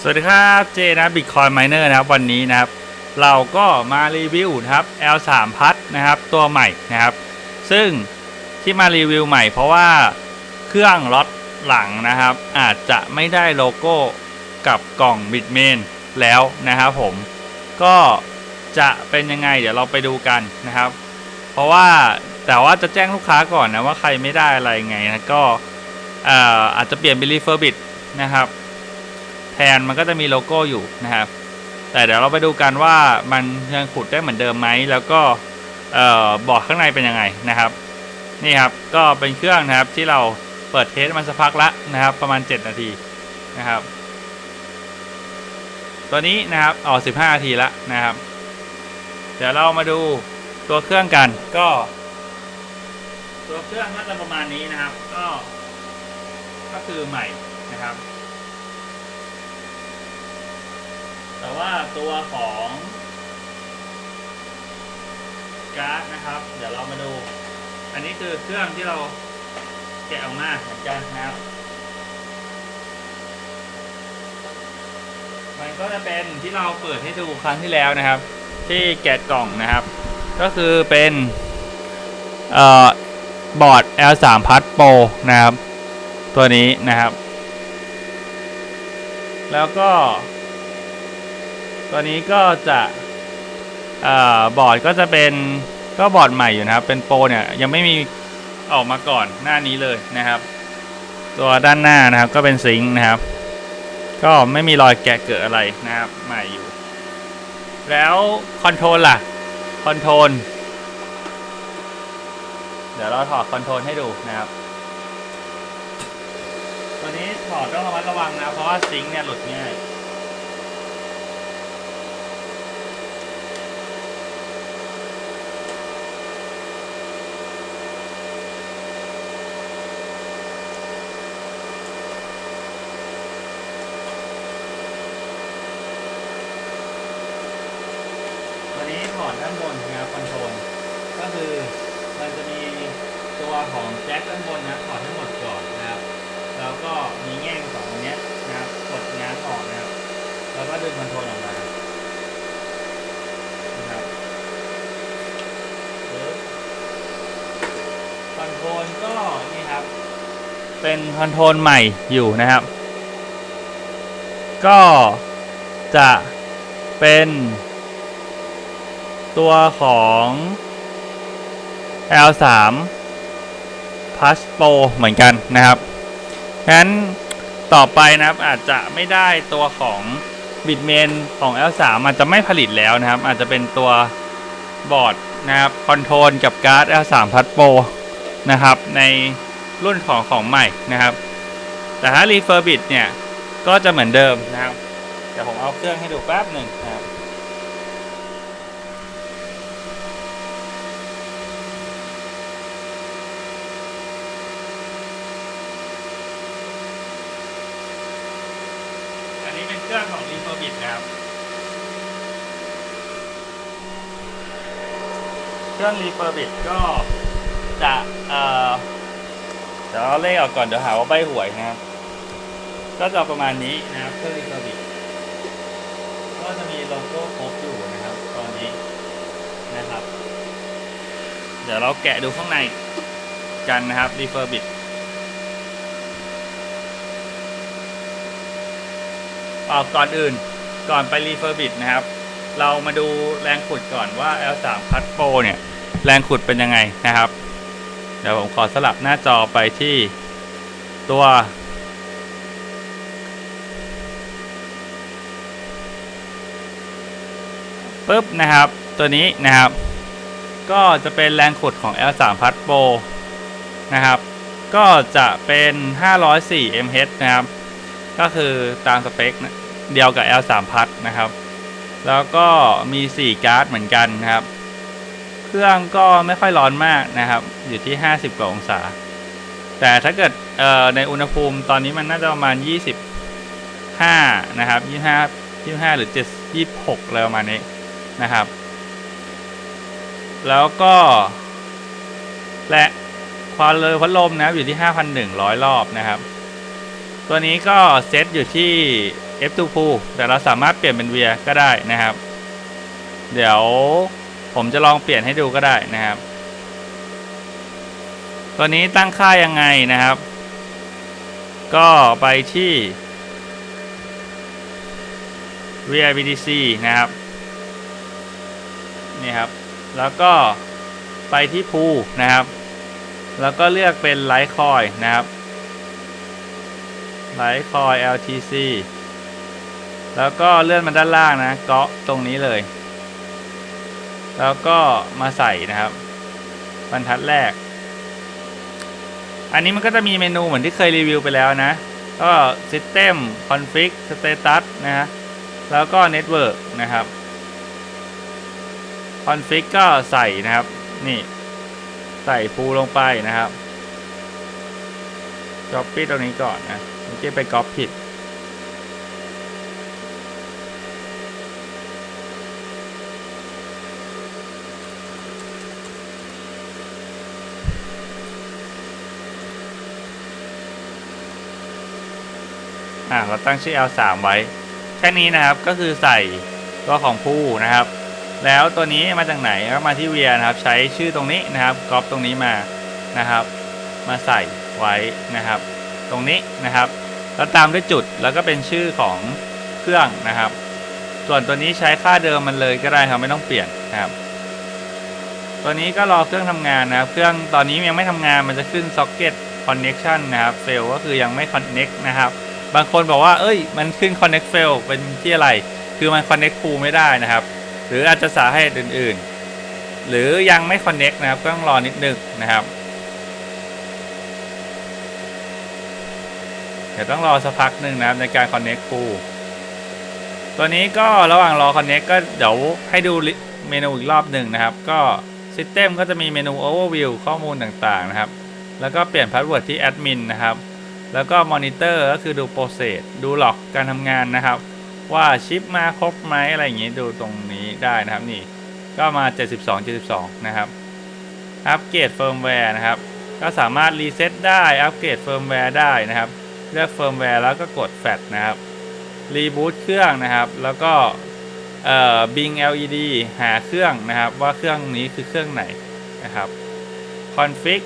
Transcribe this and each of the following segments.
สวัสดีครับเจนะบิตคอยไมเนอร์นะครับวันนี้นะครับ เราก็มารีวิวนะครับ L3 พัดนะครับตัวใหม่นะครับ ซึ่งที่มารีวิวใหม่เพราะว่าเครื่องล็อตหลังนะครับ อาจจะไม่ได้โลโก้กับกล่องบิตเมนแล้วนะครับผมก็จะเป็นยังไงเดี๋ยวเราไปดูกันนะครับ เพราะว่าแต่ว่าจะแจ้งลูกค้าก่อนนะว่าใครไม่ได้อะไรไงนะก็เอ่ออาจจะเปลี่ยนเป็นรีเฟอร์บิตนะครับ แทนมันก็จะมีโลโก้อยู่นะครับ แต่เดี๋ยวเราไปดูกันว่ามันยังขุดได้เหมือนเดิมไหมแล้วก็เอ่อบอร์ดข้างในเป็นยังไงนะครับ นี่ครับก็เป็นเครื่องนะครับที่เราเปิดเทสมันสักพักละนะครับ ประมาณ 7 นาทีนะครับ ตัวนี้นะครับออก15 นาทีละนะครับ เดี๋ยวเรามาดูตัวเครื่องกันก็ ตัวเครื่องก็จะประมาณนี้นะครับ ก็ก็คือใหม่นะครับ แต่ว่าตัวของการ์ดนะครับ เดี๋ยวเรามาดู อันนี้คือเครื่องที่เราแกะออกมาเหมือนกันนะครับ มันก็จะเป็นที่เราเปิดให้ดูครั้งที่แล้วนะครับ ที่แกะกล่องนะครับ ก็คือเป็นเอ่อบอร์ด L3 พัดโปรนะครับ ตัวนี้นะครับ แล้วก็ ตัวนี้ก็จะอบอร์ดก็จะเป็นก็บอร์ดใหม่อยู่นะครับ เป็นโปรเนี่ยยังไม่มีออกมาก่อนหน้านี้เลยนะครับ ตัวด้านหน้านะครับก็เป็นซิงค์นะครับ ก็ไม่มีรอยแกะเกิดอะไรนะครับใหม่อยู่ แล้วคอนโทรลล่ะคอนโทรลเดี๋ยวเราถอดคอนโทรลให้ดูนะครับ ตัวนี้ถอดต้องระมัดระวังนะเพราะว่าซิงค์เนี่ยหลุดง่าย วันนี้ถอดด้านบนนะครับคอนโทรลก็คือมันจะมีตัวของแจ็คด้านบนนะถอดทั้งหมดก่อนนะครับ แล้วก็มีแง่งสองอันเนี้ยนะครับกดง้างออกนะครับ แล้ว ก็ดึงคอนโทรลออกมานะครับคอนโทรลก็นี่ครับ เป็นคอนโทรลใหม่อยู่นะครับ ก็จะเป็น ตัวของ L3 Plus Pro เหมือนกันนะครับงั้นต่อไปนะครับอาจจะไม่ได้ตัวของ บิดเมนของ L3 อาจจะไม่ผลิตแล้วนะครับ อาจจะเป็นตัวบอร์ดนะครับคอนโทรลกับการ์ด L3 Plus Pro นะครับในรุ่นของของใหม่นะครับ แต่ถ้า Refurbish เนี่ย ก็จะเหมือนเดิมนะครับ เดี๋ยวผมเอาเครื่องให้ดูแป๊บหนึ่งนะครับ อันนี้เป็นเครื่องของ r e f u r b i t นะครับ เค รื่อง r e f u r b i t ก็จะเอ่อเดี๋ยวเอาเลขออกก่อนเดี๋ยวหาว่าใบหวยนะครับ ก็จะประมาณนี้นะครับเครื่อง r e f u r b i t ก็จะมีโลโก้ครบอยู่นะครับ ตอนนี้นะครับ เดี๋ยวเราแกะดูข้างในกันนะครับ r e f u r b i t ออกก่อนอื่นก่อนไปรีเฟอร์บิดนะครับ เรามาดูแรงขุดก่อนว่า L3 พัดโปรเนี่ย แรงขุดเป็นยังไงนะครับ เดี๋ยวผมขอสลับหน้าจอไปที่ตัวปุ๊บนะครับ ตัวนี้นะครับ ก็จะเป็นแรงขุดของ L3 พัดโปรนะครับ ก็จะเป็น 504 mH นะครับ ก็คือตามสเปคเดียวกับ L3 พัดนะครับ แล้วก็มี 4 การ์ดเหมือนกันนะครับ เครื่องก็ไม่ค่อยร้อนมากนะครับ อยู่ที่ 50 กว่าองศา แต่ถ้าเกิดในอุณหภูมิตอนนี้มันน่าจะประมาณ 25 นะครับ 25 25 หรือ7 26อะไรประมาณนี้นะครับ แล้วก็ และความเร็วพัดลมนะอยู่ที่ 5,100 รอบนะครับ ตัวนี้ก็เซตอยู่ที่ F2 Pool แต่เราสามารถเปลี่ยนเป็นเวียก็ได้นะครับ เดี๋ยว ผมจะลองเปลี่ยนให้ดูก็ได้นะครับ ตัวนี้ตั้งค่ายังไงนะครับ ก็ไปที่ VIBDC นะครับ นี่ครับ แล้วก็ไปที่พูนะครับ แล้วก็เลือกเป็นไลท์คอยนะครับไลท์คอย LTC แล้วก็เลื่อนมาด้านล่างนะ เกาะตรงนี้เลย แล้วก็มาใส่นะครับ บรรทัดแรก อันนี้มันก็จะมีเมนูเหมือนที่เคยรีวิวไปแล้วนะ ก็ System Config Status นะฮะแล้วก็ Network นะครับ Config ก็ใส่นะครับ นี่ ใส่พูลงไปนะครับ Copy ตรงนี้ก่อนนะเมื่อกี้ไป Copy ผิด อ่าเราตั้งชื่อ L3 ไว้ แค่นี้นะครับก็คือใส่ตัวของผู้นะครับ แล้วตัวนี้มาจากไหนก็มาที่เวียนะครับ ใช้ชื่อตรงนี้นะครับก๊อปตรงนี้มานะครับ มาใส่ไว้นะครับ ตรงนี้นะครับแล้วตามด้วยจุดแล้วก็เป็นชื่อของเครื่องนะครับ ส่วนตัวนี้ใช้ค่าเดิมมันเลยก็ได้ครับไม่ต้องเปลี่ยนนะครับ ตัวนี้ก็รอเครื่องทำงานนะครับ เครื่องตอนนี้ยังไม่ทำงานมันจะขึ้น socket connection นะครับ fail ก็คือยังไม่ connect นะครับ บางคนบอกว่า เอ้ย มันขึ้น connect fail เป็นที่อะไร คือมัน connect pool ไม่ได้นะครับ หรืออาจจะสาเหตุอื่น ๆ หรือยังไม่ connect นะครับก็ต้องรอนิดนึงนะครับ เดี๋ยวต้องรอสักพักหนึ่งนะครับในการ connect pool ตัวนี้ก็ระหว่างรอ connect ก็เดี๋ยวให้ดูเมนูอีกรอบหนึ่งนะครับ ก็ system ก็จะมีเมนู overview ข้อมูลต่างๆนะครับ แล้วก็เปลี่ยนพาสเวิร์ดที่ admin นะครับ แล้วก็มอนิเตอร์ก็คือดูโปรเซสดูหลอกการทำงานนะครับ ว่าชิปมาครบไหมอะไรอย่างงี้ดูตรงนี้ได้นะครับนี่ก็มา 72 72 นะครับ อัปเกรดเฟิร์มแวร์นะครับ ก็สามารถรีเซ็ตได้ อัปเกรดเฟิร์มแวร์ได้นะครับ เลือกเฟิร์มแวร์แล้วก็กดแฟตนะครับ รีบูตเครื่องนะครับ แล้วก็เอ่อ Bing LED หาเครื่องนะครับ ว่าเครื่องนี้คือเครื่องไหนนะครับ คอนฟิก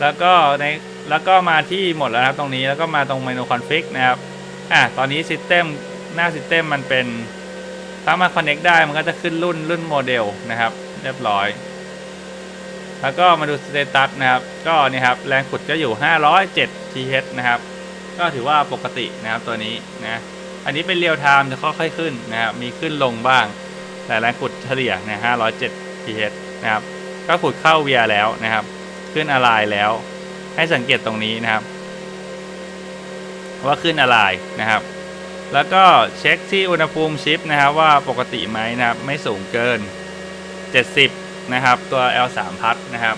แล้วก็ใน แล้วก็มาที่หมดแล้วครับตรงนี้แล้วก็มาตรงเมนูคอนฟิกนะครับอะตอนนี้ซิสเต็มหน้าซิสเต็มมันเป็นถ้ามา Connect ได้มันก็จะขึ้นรุ่นรุ่นโมเดลนะครับ เรียบร้อย แล้วก็มาดูสเตตัสนะครับ ก็นี่ครับแรงขุดก็อยู่ 507 TH นะครับ ก็ถือว่าปกตินะครับตัวนี้นะอันนี้เป็นเรียลไทม์จะค่อยๆขึ้นนะครับมีขึ้นลงบ้าง แต่แรงขุดเฉลี่ยนะ507 TH นะครับก็ขุดเข้าเวียแล้วนะครับ ขึ้นอะไรแล้ว ให้สังเกตตรงนี้นะครับ ว่าขึ้นอะไรนะครับ แล้วก็เช็คที่อุณหภูมิชิปนะครับว่าปกติไหมนะครับ ไม่สูงเกิน 70 นะครับ ตัว L3 พัดนะครับ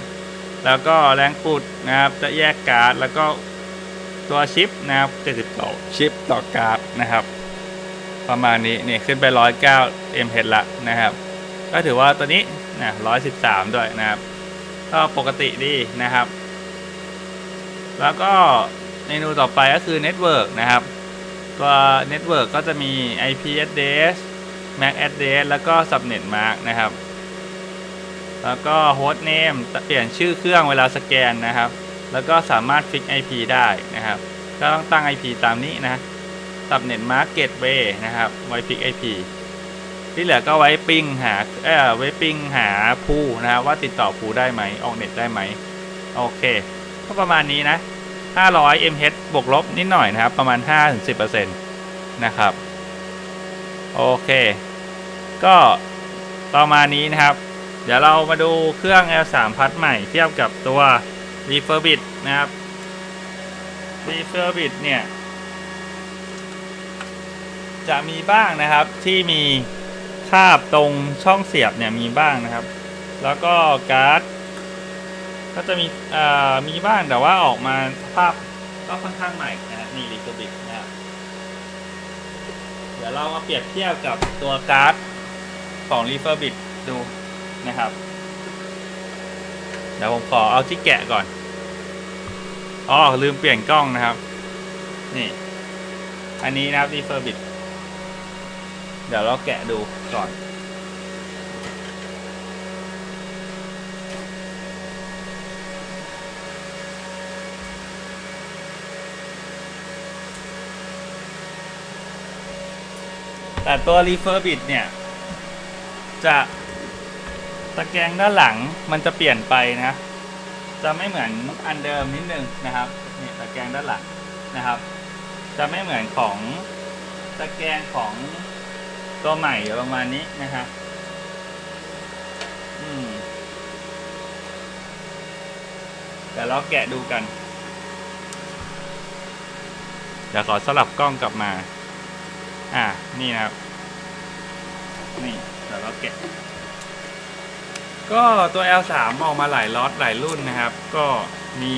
แล้วก็แรงขุดนะครับจะแยกการ์ดแล้วก็ตัวชิปนะครับ72ชิปต่อการ์ดนะครับประมาณนี้เนี่ยขึ้นไป 109 mH ละนะครับ ก็ถือว่าตัวนี้นะ113 ด้วยนะครับ ก็ปกติดีนะครับ แล้วก็เมนูต่อไปก็คือ Network นะครับ ตัว Network ก็จะมี IP address MAC address แล้วก็ Subnet mark นะครับ แล้วก็ host name เปลี่ยนชื่อเครื่องเวลาสแกนนะครับ แล้วก็สามารถ fix IP ได้นะครับ ก็ต้องตั้ง IP ตามนี้นะ Subnet mark gateway นะครับ ไว้ fix IP ที่เหลือก็ไว้ปิ้งหา เออไว้ปิ้งหาผู้นะครับว่าติดต่อผู้ได้ไหม ออกเน็ตได้ไหม โอเค ก็ประมาณนี้นะ 500 mH บวกลบนิดหน่อยนะครับ ประมาณ 5-10%นะครับ โอเค ก็ประมาณนี้นะครับ เดี๋ยวเรามาดูเครื่อง L3 พัดใหม่เทียบกับตัว Refurbish นะครับ Refurbish เนี่ย จะมีบ้างนะครับที่มีคาบตรงช่องเสียบเนี่ยมีบ้างนะครับ แล้วก็การ์ด ก็จะมีอ่ามีบ้างแต่ว่าออกมาสภาพก็ค่อนข้างใหม่นะฮะนี่รีโกบิกนะครับเดี๋ยวเรามาเปรียบเทียบกับตัวการ์ดของ r e f u r b i t ดูนะครับ เดี๋ยวผมขอเอาที่แกะก่อนอ๋อลืมเปลี่ยนกล้องนะครับ นี่ อันนี้นะครับรีเฟอร์บิดเดี๋ยวเราแกะดูก่อน แต่ตัว Refurbish เนี่ย จะตะแกรงด้านหลังมันจะเปลี่ยนไปนะ จะไม่เหมือนอันเดิมนิดนึงนะครับนี่ตะแกรงด้านหลังนะครับ จะไม่เหมือนของตะแกรงของตัวใหม่ประมาณนี้นะครับอืมเดี๋ยวเราแกะดูกันเดี๋ยวขอสลับกล้องกลับมา อ่านี่นะครับนี่เดี๋ยวเราแกะ ก็ตัว L3 ออกมาหลายล็อตหลายรุ่นนะครับ ก็มี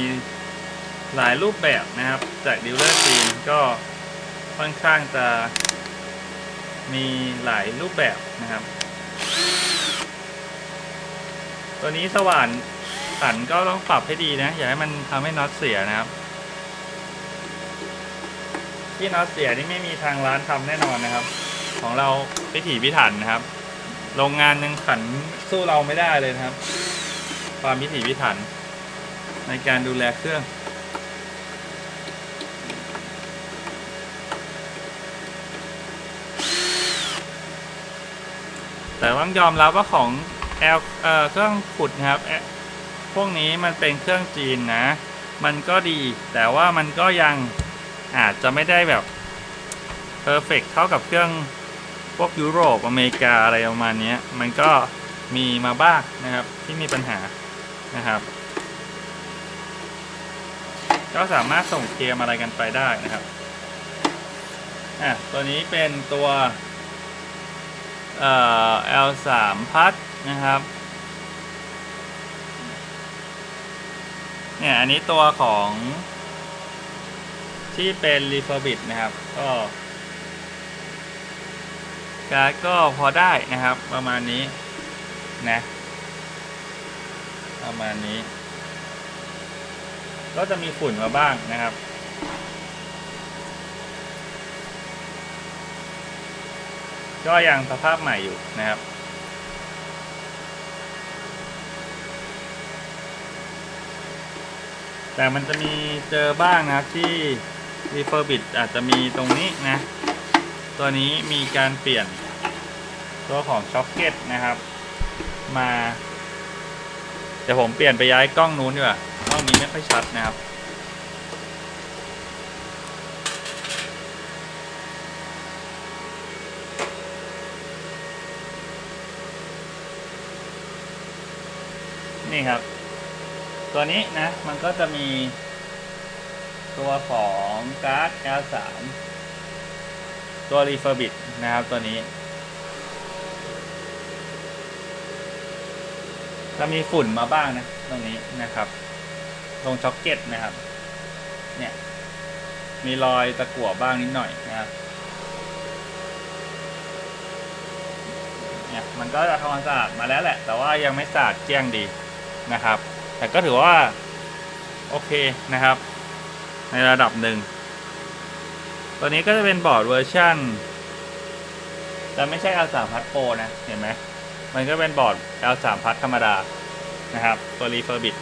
หลายรูปแบบนะครับ จากดีลเลอร์ซีนก็ค่อนข้างจะมีหลายรูปแบบนะครับ ตัวนี้สว่านขันก็ต้องปรับให้ดีนะ อย่าให้มันทำให้น็อตเสียนะครับ ที่น็อตเสียนี่ไม่มีทางร้านทำแน่นอนนะครับ ของเราพิถีพิถันนะครับ โรงงานยังขันสู้เราไม่ได้เลยนะครับ ความพิถีพิถัน ในการดูแลเครื่องแต่ต้องยอมรับว่าของ L เอ่อเครื่องขุดนะครับ พวกนี้มันเป็นเครื่องจีนนะ มันก็ดีแต่ว่ามันก็ยัง อาจจะไม่ได้แบบเพอร์เฟกเท่ากับเครื่องพวกยุโรปอเมริกาอะไรประมาณนี้มันก็มีมาบ้างนะครับที่มีปัญหานะครับ ก็สามารถส่งเคลมอะไรกันไปได้นะครับอะตัวนี้เป็นตัวเอ่อ L3 พัดนะครับเนี่ยอันนี้ตัวของ ที่เป็น refurbish นะครับ ก็การ์ดก็พอได้นะครับ ประมาณนี้นะประมาณนี้ ก็จะมีฝุ่นมาบ้างนะครับ ก็ยังสภาพใหม่อยู่นะครับแต่มันจะมีเจอบ้างนะครับที่ refurbish อาจจะมีตรงนี้นะ ตัวนี้มีการเปลี่ยนตัวของช็อคเก็ตนะครับ มาเดี๋ยวผมเปลี่ยนไปย้ายกล้องนู้นดีกว่ากล้องนี้ไม่ค่อยชัดนะครับนี่ครับ ตัวนี้นะมันก็จะมี ตัวของการ์ด L3 ตัว refurbish นะครับตัวนี้ จะมีฝุ่นมาบ้างนะ ตรงนี้นะครับ ตรงช็อคเก็ตนะครับ เนี่ย มีรอยตะกั่วบ้างนิดหน่อยนะครับเนี่ยมันก็จะทำความสะอาดมาแล้วแหละ แต่ว่ายังไม่สะอาดเกลี้ยงดีนะครับ แต่ก็ถือว่า โอเคนะครับ ในระดับหนึ่ง ตัวนี้ก็จะเป็นบอร์ดเวอร์ชันแต่ไม่ใช่ L3 พัดโปรนะ เห็นไหม มันก็เป็นบอร์ด L3 พัดธรรมดา นะครับ ตัว refurbish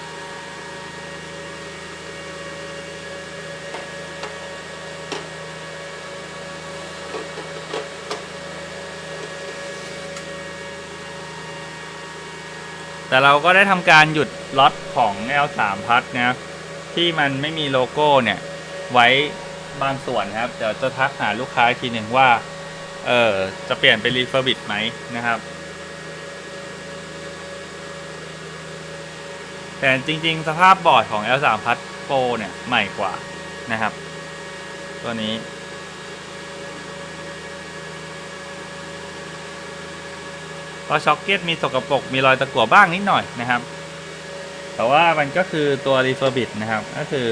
แต่เราก็ได้ทำการหยุดล็อตของ L3 พัดนะครับ ที่มันไม่มีโลโก้เนี่ย ไว้บางส่วนครับ เดี๋ยวจะทักหาลูกค้าอีกทีหนึ่งว่า เออจะเปลี่ยนเป็น refurbish ไหมนะครับ แต่จริง ๆ สภาพบอร์ดของ L3 พัดโปรเนี่ยใหม่กว่านะครับ ตัวนี้ก็ช็อคเก็ตมีสกปรกมีรอยตะกั่วบ้างนิดหน่อยนะครับ แต่ว่ามันก็คือตัว r e f u r b i s h นะครับ ก็คือ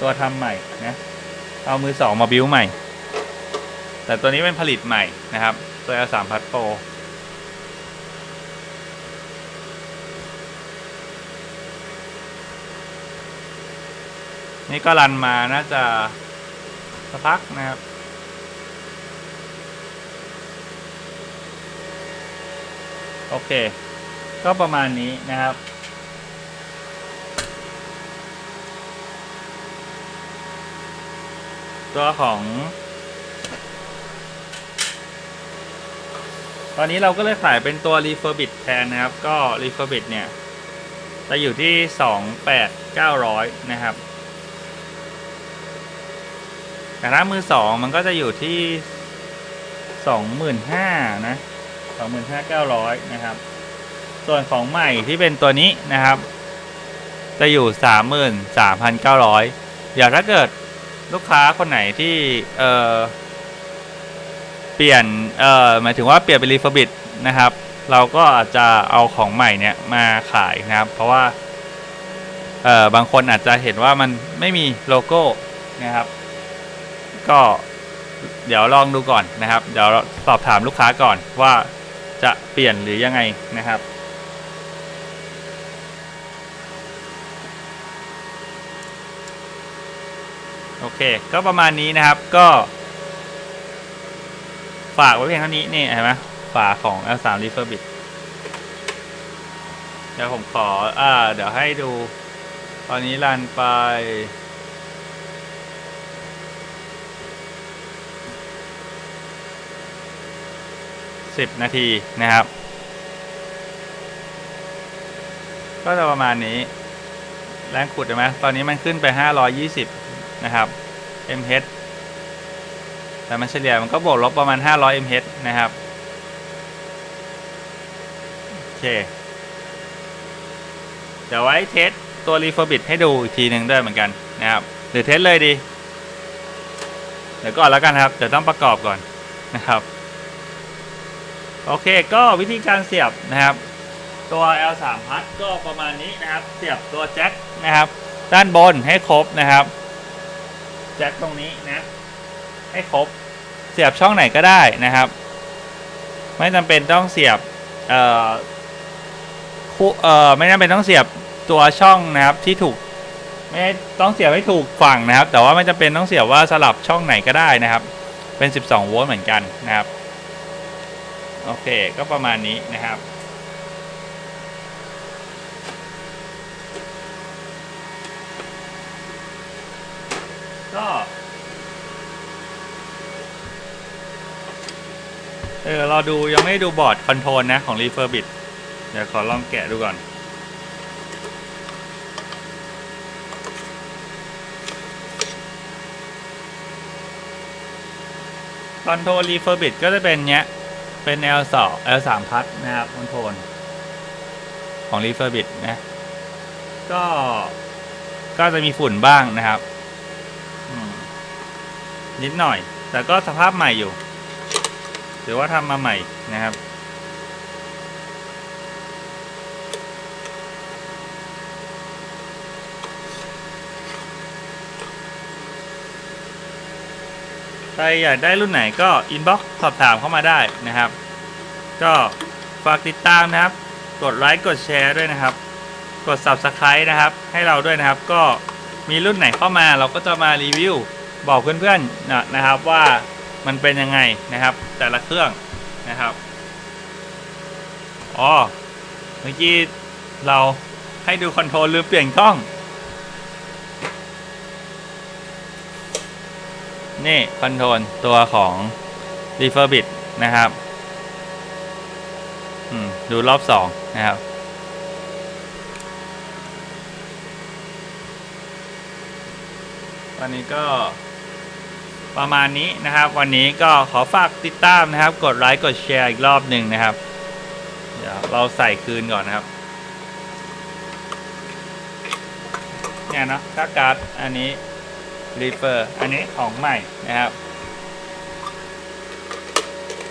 ตัวทำใหม่นะ เอามือสองมาบิวใหม่ แต่ตัวนี้เป็นผลิตใหม่นะครับ ตัว L3 Plus Pro นี่ก็รันมาน่าจะสักพักนะครับ โอเค ก็ประมาณนี้นะครับ ตัวของ ตอนนี้เราก็เลยขายเป็นตัว Refurbish แทนนะครับ ก็ Refurbish เนี่ยจะอยู่ที่ 28,900 นะครับ แต่ถ้ามือสองมันก็จะอยู่ที่ 25,000นะ 25,900 นะครับ ส่วนของใหม่ที่เป็นตัวนี้นะครับ จะอยู่ 33,900เดี๋ยวถ้าเกิด ลูกค้าคนไหนที่เอ่อเปลี่ยนเอ่อหมายถึงว่าเปลี่ยนเป็นรีฟอร์บิดนะครับ เราก็อาจจะเอาของใหม่เนี่ยมาขายนะครับ เพราะว่าเอ่อบางคนอาจจะเห็นว่ามันไม่มีโลโก้นะครับ ก็เดี๋ยวลองดูก่อนนะครับ เดี๋ยวสอบถามลูกค้าก่อนว่าจะเปลี่ยนหรือยังไงนะครับ เค ก็ประมาณนี้นะครับก็ ฝากไว้เพียงเท่านี้นี่เห็นไหมฝาของ L3 Refurbish เดี๋ยวผมขอ อ่า เดี๋ยวให้ดู ตอนนี้รันไป สิบนาทีนะครับ ก็จะประมาณนี้ แรงขุดเห็นไหมตอนนี้มันขึ้นไป520 นะครับ mH แต่มันเฉลี่ยมันก็บวกลบประมาณ 500 mH นะครับโอเค เดี๋ยวไว้เทสตัว Refurbish ให้ดูอีกทีหนึ่งด้วยเหมือนกันนะครับหรือเทสเลยดี เดี๋ยวก่อนแล้วกันครับ เดี๋ยวต้องประกอบก่อนนะครับ โอเคก็วิธีการเสียบนะครับ ตัว L3 พัดก็ประมาณนี้นะครับ เสียบตัวแจ็คนะครับ ด้านบนให้ครบนะครับ แจ็คตรงนี้นะ ให้ครบ เสียบช่องไหนก็ได้นะครับ ไม่จำเป็นต้องเสียบเอ่อคู่เอ่อไม่จำเป็นต้องเสียบตัวช่องนะครับที่ถูกไม่ต้องเสียบให้ถูกฝั่งนะครับ แต่ว่าไม่จำเป็นต้องเสียบว่าสลับช่องไหนก็ได้นะครับ เป็น 12 โวลต์เหมือนกันนะครับ โอเค ก็ประมาณนี้นะครับ ก็ เออ เราดูยังไม่ดูบอร์ดคอนโทรลนะของ Refurbish เดี๋ยวขอลองแกะดูก่อน คอนโทรล Refurbish ก็จะเป็นเนี้ย เป็น L2 L3 พัดนะครับคอนโทรลของ Refurbish นะ ก็ ก็จะมีฝุ่นบ้างนะครับนิดหน่อย แต่ก็สภาพใหม่อยู่ ถือว่าทำมาใหม่นะครับ ใครอยากได้รุ่นไหนก็อินบ็อกสอบถามเข้ามาได้นะครับ ก็ฝากติดตามนะครับ กดไลค์กดแชร์ด้วยนะครับ กด Subscribe นะครับ ให้เราด้วยนะครับ ก็มีรุ่นไหนเข้ามาเราก็จะมารีวิว บอกเพื่อนๆนะนะครับว่า มันเป็นยังไงนะครับ แต่ละเครื่องนะครับอ๋อเมื่อกี้เราให้ดูคอนโทรลลืมเปลี่ยนกล้อง นี่คอนโทรลตัวของ Refurbish นะครับดูรอบสองนะครับวันนี้ก็ ประมาณนี้นะครับ วันนี้ก็ขอฝากติดตามนะครับ กดไลค์กดแชร์อีกรอบหนึ่งนะครับ เดี๋ยวเราใส่คืนก่อนนะครับเนี่ยเนาะถ้าการ์ดอันนี้รีเฟอร์อันนี้ของใหม่นะครับ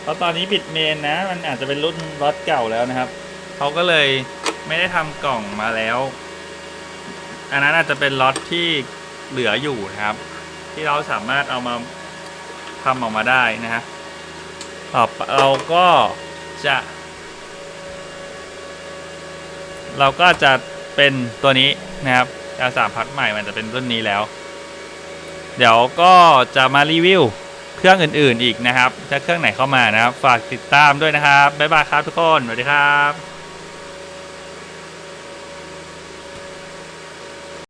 เพราะตอนนี้บิดเมนนะ มันอาจจะเป็นรุ่นรถเก่าแล้วนะครับเขาก็เลยไม่ได้ทำกล่องมาแล้ว อันนั้นอาจจะเป็นล็อตที่เหลืออยู่นะครับ ที่เราสามารถเอามา ทำออกมาได้นะฮะต่อเราก็จะ เราก็จะเป็นตัวนี้นะครับ L3 พัดใหม่มันจะเป็นรุ่นนี้แล้ว เดี๋ยวก็จะมารีวิวเครื่องอื่นๆอีกนะครับ ถ้าเครื่องไหนเข้ามานะครับ ฝากติดตามด้วยนะครับ บ๊ายบายครับทุกคน สวัสดีครับ